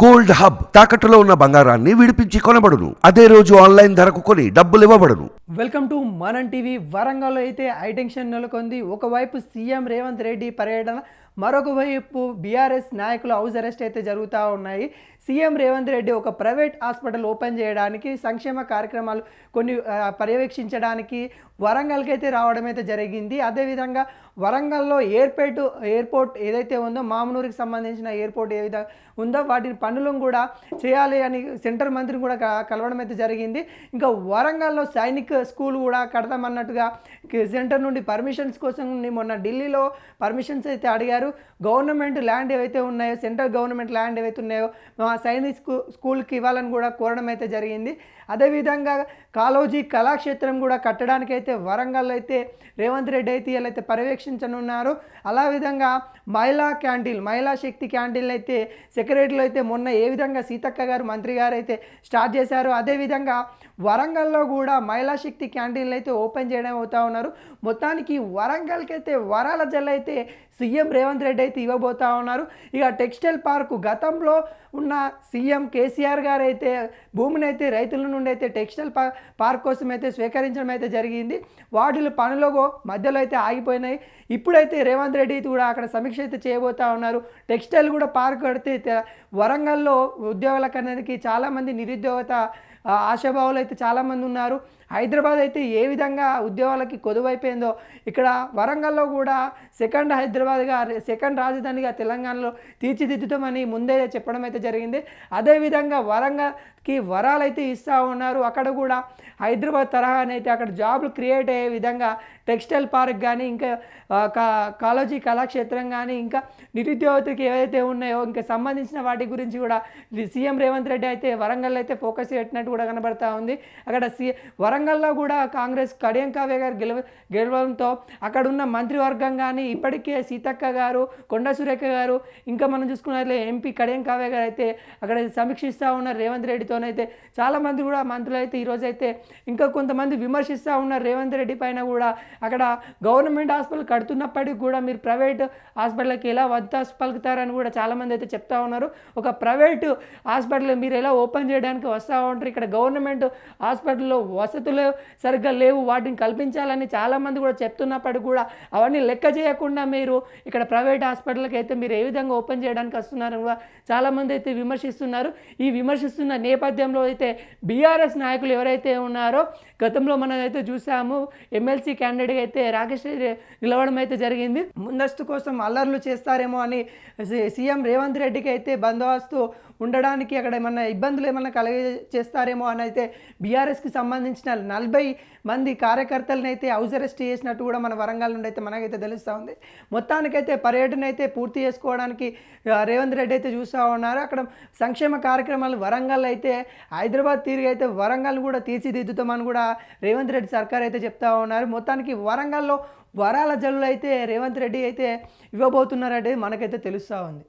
Gold hub తాకట్టులో ఉన్న బంగారాన్ని విడిపించి కొనబడును. అదే రోజు ఆన్లైన్ ధరకు కొని డబ్బులు ఇవ్వబడును. Welcome to Manam TV. వరంగల్లో అయితే హైటెన్షన్ నెలకొంది. ఒకవైపు సీఎం రేవంత్ రెడ్డి పర్యటన మరొక వైపు బీఆర్ఎస్ నాయకులు హౌస్ అరెస్ట్ అయితే జరుగుతూ ఉన్నాయి. సీఎం రేవంత్ రెడ్డి ఒక ప్రైవేట్ హాస్పిటల్ ఓపెన్ చేయడానికి సంక్షేమ కార్యక్రమాలు కొన్ని పర్యవేక్షించడానికి వరంగల్కి అయితే రావడం అయితే జరిగింది. అదేవిధంగా వరంగల్లో ఎయిర్పోర్ట్ ఎయిర్పోర్ట్ ఏదైతే ఉందో మామనూరుకి సంబంధించిన ఎయిర్పోర్ట్ ఏ విధంగా ఉందో వాటి పనులను కూడా చేయాలి అని సెంటర్ మంత్రిని కూడా కలవడం అయితే జరిగింది. ఇంకా వరంగల్లో సైనిక స్కూల్ కూడా కడదామన్నట్టుగా సెంటర్ నుండి పర్మిషన్స్ కోసం మొన్న ఢిల్లీలో పర్మిషన్స్ అయితే అడిగారు. గవర్నమెంట్ ల్యాండ్ ఏవైతే ఉన్నాయో సెంట్రల్ గవర్నమెంట్ ల్యాండ్ ఏవైతే ఉన్నాయో మా సైనిక్ స్కూ స్కూల్కి ఇవ్వాలని కూడా కోరడం అయితే జరిగింది. అదేవిధంగా కాలోజీ కళాక్షేత్రం కూడా కట్టడానికి అయితే వరంగల్ అయితే రేవంత్ రెడ్డి అయితే వీళ్ళైతే పర్యవేక్షించనున్నారు. అలా విధంగా మహిళా క్యాంటీన్ మహిళా శక్తి క్యాంటీన్లు అయితే సెక్రటరీలు అయితే మొన్న ఏ విధంగా సీతక్క గారు మంత్రి గారు అయితే స్టార్ట్ చేశారు అదేవిధంగా వరంగల్లో కూడా మహిళా శక్తి క్యాంటీన్లు అయితే ఓపెన్ చేయడం అవుతా ఉన్నారు. మొత్తానికి వరంగల్కి అయితే వరాల జల్ అయితే సీఎం రేవంత్ రెడ్డి అయితే ఇవ్వబోతా ఉన్నారు. ఇక టెక్స్టైల్ పార్కు గతంలో ఉన్న సీఎం కేసీఆర్ గారు అయితే భూమిని అయితే రైతుల నుండి అయితే టెక్స్టైల్ పా పార్క్ కోసం అయితే స్వీకరించడం అయితే జరిగింది. వాటిలో పనులు మధ్యలో అయితే ఆగిపోయినాయి. ఇప్పుడైతే రేవంత్ రెడ్డి కూడా అక్కడ సమీక్ష అయితే చేయబోతా ఉన్నారు. టెక్స్టైల్ కూడా పార్క్ కడితే వరంగల్లో ఉద్యోగాల కన్నానికి చాలామంది నిరుద్యోగత ఆశాభావులు అయితే చాలామంది ఉన్నారు. హైదరాబాద్ అయితే ఏ విధంగా ఉద్యోగాలకి కొదువైపోయిందో ఇక్కడ వరంగల్లో కూడా సెకండ్ హైదరాబాద్గా సెకండ్ రాజధానిగా తెలంగాణలో తీర్చిదిద్దుతామని ముందే చెప్పడం అయితే జరిగింది. అదేవిధంగా వరంగల్కి వరాలు అయితే ఇస్తూ ఉన్నారు. అక్కడ కూడా హైదరాబాద్ తరహానైతే అక్కడ జాబ్లు క్రియేట్ అయ్యే విధంగా టెక్స్టైల్ పార్క్ కానీ ఇంకా కాలేజీ కాలోజీ కళాక్షేత్రం కానీ ఇంకా నిరుద్యోగతకి ఏవైతే ఉన్నాయో ఇంకా సంబంధించిన వాటి గురించి కూడా సీఎం రేవంత్ రెడ్డి అయితే వరంగల్ అయితే ఫోకస్ పెట్టినట్టు కూడా కనబడతా ఉంది. అక్కడ సి వరంగల్లో కూడా కాంగ్రెస్ కడియం కావ్య గారు గెలవ గెలవడంతో అక్కడ ఉన్న మంత్రివర్గం కానీ ఇప్పటికే సీతక్క గారు కొండ సురేఖ గారు ఇంకా మనం చూసుకున్నట్లే ఎంపీ కడియం కావ్య గారు అయితే అక్కడ సమీక్షిస్తూ ఉన్నారు. రేవంత్ రెడ్డితోనైతే చాలామంది కూడా మంత్రులు అయితే ఈరోజు అయితే ఇంకా కొంతమంది విమర్శిస్తూ ఉన్నారు. రేవంత్ రెడ్డి పైన కూడా అక్కడ గవర్నమెంట్ హాస్పిటల్ కడుతున్నప్పటికీ కూడా మీరు ప్రైవేట్ హాస్పిటల్కి ఎలా వద్ద పలుకుతారని కూడా చాలామంది అయితే చెప్తా ఉన్నారు. ఒక ప్రైవేట్ హాస్పిటల్ మీరు ఎలా ఓపెన్ చేయడానికి వస్తూ ఉంటారు? ఇక్కడ గవర్నమెంట్ హాస్పిటల్లో వసతులు సరిగ్గా లేవు వాటిని కల్పించాలని చాలామంది కూడా చెప్తున్నప్పటికీ కూడా అవన్నీ లెక్క చేయకుండా మీరు ఇక్కడ ప్రైవేట్ హాస్పిటల్కి అయితే మీరు ఏ విధంగా ఓపెన్ చేయడానికి వస్తున్నారని కూడా చాలామంది అయితే విమర్శిస్తున్నారు. ఈ విమర్శిస్తున్న నేపథ్యంలో అయితే బీఆర్ఎస్ నాయకులు ఎవరైతే ఉన్నారో గతంలో మనం అయితే చూసాము ఎమ్మెల్సీ క్యాండిడేట్ అయితే రాకేష్ రెడ్డి నిలవడం అయితే జరిగింది. ముందస్తు కోసం అల్లర్లు చేస్తారేమో అని సీఎం రేవంత్ రెడ్డికి అయితే బందోబస్తు ఉండడానికి అక్కడ ఏమన్నా ఇబ్బందులు ఏమన్నా కలిగే చేస్తారేమో అని అయితే బీఆర్ఎస్కి సంబంధించిన నలభై మంది కార్యకర్తలను అయితే హౌస్ అరెస్ట్ చేసినట్టు కూడా మన వరంగల్ నుండి అయితే మనకైతే తెలుస్తూ ఉంది. మొత్తానికైతే పర్యటన అయితే పూర్తి చేసుకోవడానికి రేవంత్ రెడ్డి అయితే చూస్తూ ఉన్నారు. అక్కడ సంక్షేమ కార్యక్రమాలు వరంగల్ అయితే హైదరాబాద్ తిరిగి అయితే వరంగల్ కూడా తీర్చిదిద్దుతామని కూడా రేవంత్ రెడ్డి సర్కార్ అయితే చెప్తా ఉన్నారు. మొత్తానికి వరంగల్లో వరాల జల్లు అయితే రేవంత్ రెడ్డి అయితే ఇవ్వబోతున్నారంటే మనకైతే తెలుస్తూ ఉంది.